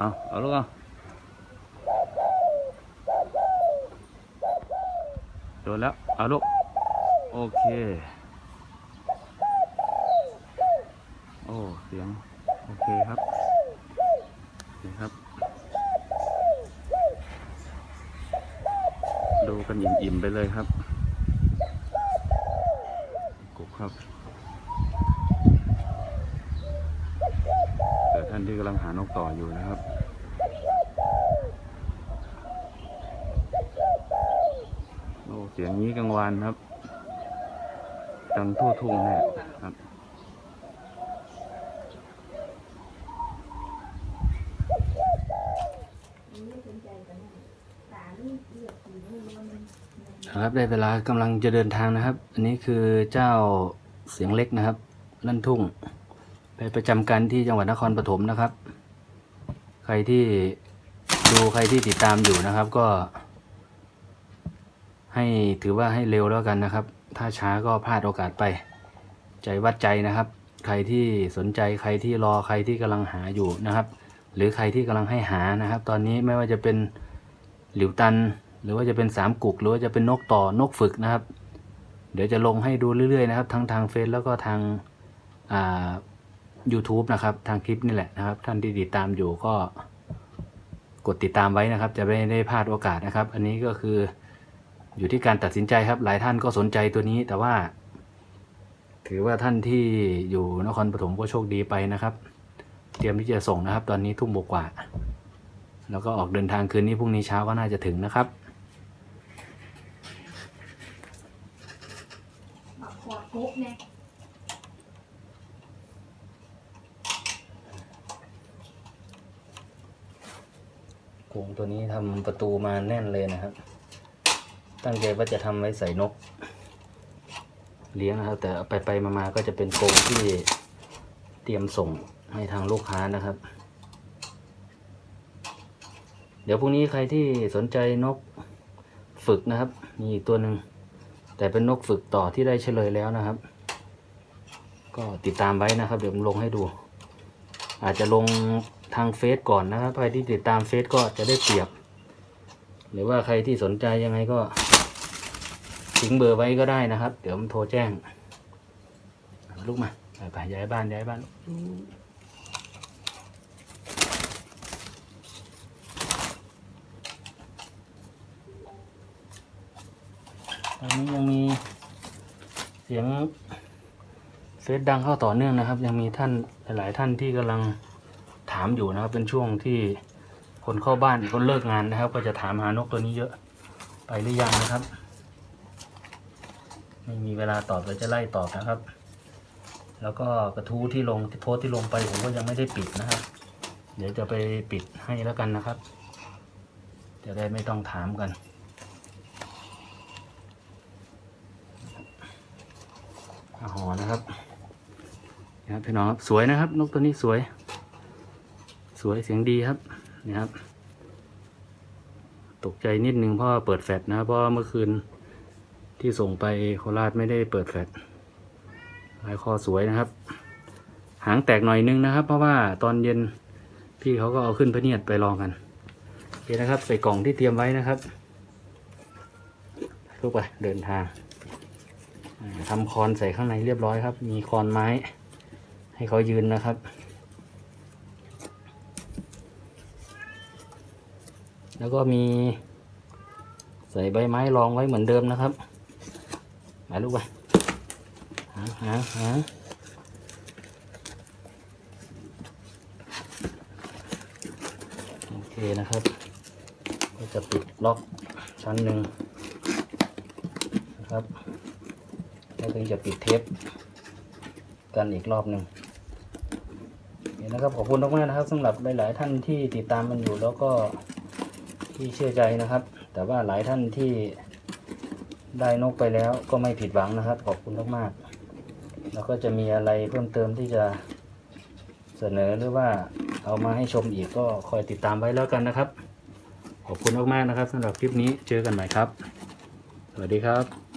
เอาเอาลูกเอาโดนแล้ว เอาลูก โอเค โอ้ เสียง โอเคครับนี่ครับ ดูกันอิ่มๆไปเลยครับกุบครับ ที่กำลังหานกต่ออยู่นะครับโอ้เสียงนี้กลางวันครับดังทั่วทุ่งแน่ครับครับได้เวลากำลังจะเดินทางนะครับ อันนี้คือเจ้าเสียงเล็กนะครับ ลั่นทุ่ง ไปประจำการที่จังหวัดนครปฐมนะครับ ใครที่ดูใครที่ติดตามอยู่นะครับก็ ให้ถือว่าให้เร็วแล้วกันนะครับ ถ้าช้าก็พลาดโอกาสไป ใจวัดใจนะครับ ใครที่สนใจใครที่รอใครที่กำลังหาอยู่นะครับ หรือใครที่กำลังให้หานะครับ ตอนนี้ไม่ว่าจะเป็นหลิวตัน หรือว่าจะเป็นสามกุก หรือว่าจะเป็นนกต่อนกฝึกนะครับ เดี๋ยวจะลงให้ดูเรื่อยๆนะครับ ทั้งทางเฟซแล้วก็ทางอ่า YouTube นะครับ ทางคลิปนี่แหละนะครับ ท่านที่ติดตามอยู่ก็กดติดตามไว้นะครับ จะไม่ได้พลาดโอกาสนะครับ อันนี้ก็คืออยู่ที่การตัดสินใจครับ หลายท่านก็สนใจตัวนี้ แต่ว่า ถือว่าท่านที่อยู่นครปฐมก็โชคดีไปนะครับ เตรียมที่จะส่งนะครับ ตอนนี้ทุ่มกว่า แล้วก็ออกเดินทางคืนนี้พรุ่งนี้เช้าก็น่าจะถึงนะครับขวดคุกเนี่ย กรงตัวนี้ทำประตูมาแน่นเลยนะครับ ตั้งใจว่าจะทำไว้ใส่นก เลี้ยงนะครับ แต่ไปไปมามาก็จะเป็นกรงที่เตรียมส่งให้ทางลูกค้านะครับ เดี๋ยวพรุ่งนี้ใครที่สนใจนกฝึกนะครับ มีอีกตัวหนึ่งแต่เป็นนกฝึกต่อที่ได้เฉลยแล้วนะครับ ก็ติดตามไว้นะครับ เดี๋ยวผมลงให้ดู อาจจะลง ทางเฟซก่อนนะครับ ใครที่ติดตามเฟซก็จะได้เปรียบ หรือว่าใครที่สนใจยังไงก็ทิ้งเบอร์ไว้ก็ได้นะครับ เดี๋ยวผมโทรแจ้ง ลูกมาไปย้ายบ้านย้ายบ้านตอนนี้ยังมีเสียงเฟซดังเข้าต่อเนื่องนะครับ ยังมีท่านหลายๆท่านที่กำลังามอยู่นะครับ เป็นช่วงที่คนเข้าบ้านคนเลิกงานนะครับ ก็จะถามหานกตัวนี้เยอะ ไปหรือยังนะครับ ไม่มีเวลาตอบเราจะไล่ตอบนะครับ แล้วก็กระทู้ที่ลงโพสที่ลงไปผมก็ยังไม่ได้ปิดนะครับ เดี๋ยวจะไปปิดให้แล้วกันนะครับจะได้ไม่ต้องถามกันอหอนะครับนะครับพี่น้องครับสวยนะครับ นกตัวนี้สวย สวยเสียงดีครับนี่ครับ ตกใจนิดนึงเพราะว่าเปิดแฟลชนะเพราะว่าเมื่อคืนที่ส่งไปโคราชไม่ได้เปิดแฟลชลายคอสวยนะครับ หางแตกหน่อยนึงนะครับ เพราะว่าตอนเย็นพี่เขาก็เอาขึ้นพเนียดไปลองกันโอเคนะครับ ใส่กล่องที่เตรียมไว้นะครับลูกไปเดินทางทำคอนใส่ข้างในเรียบร้อยครับ มีคอนไม้ ให้เขายืนนะครับ แล้วก็มีใส่ใบไม้รองไว้เหมือนเดิมนะครับมาลูกไปหาหาหาโอเคนะครับ ก็จะปิดล็อกชั้นหนึ่งนะครับแล้วถึงจะปิดเทปกันอีกรอบหนึ่งนี่นะครับขอบคุณมากๆนะครับสำหรับหลาย ๆ ท่านที่ติดตามมันอยู่แล้วก็ ที่เชื่อใจนะครับ แต่ว่าหลายท่านที่ได้นกไปแล้วก็ไม่ผิดหวังนะครับ ขอบคุณมากๆ แล้วก็จะมีอะไรเพิ่มเติมที่จะเสนอหรือว่าเอามาให้ชมอีกก็คอยติดตามไว้แล้วกันนะครับ ขอบคุณมากๆนะครับสำหรับคลิปนี้เจอกันใหม่ครับ สวัสดีครับ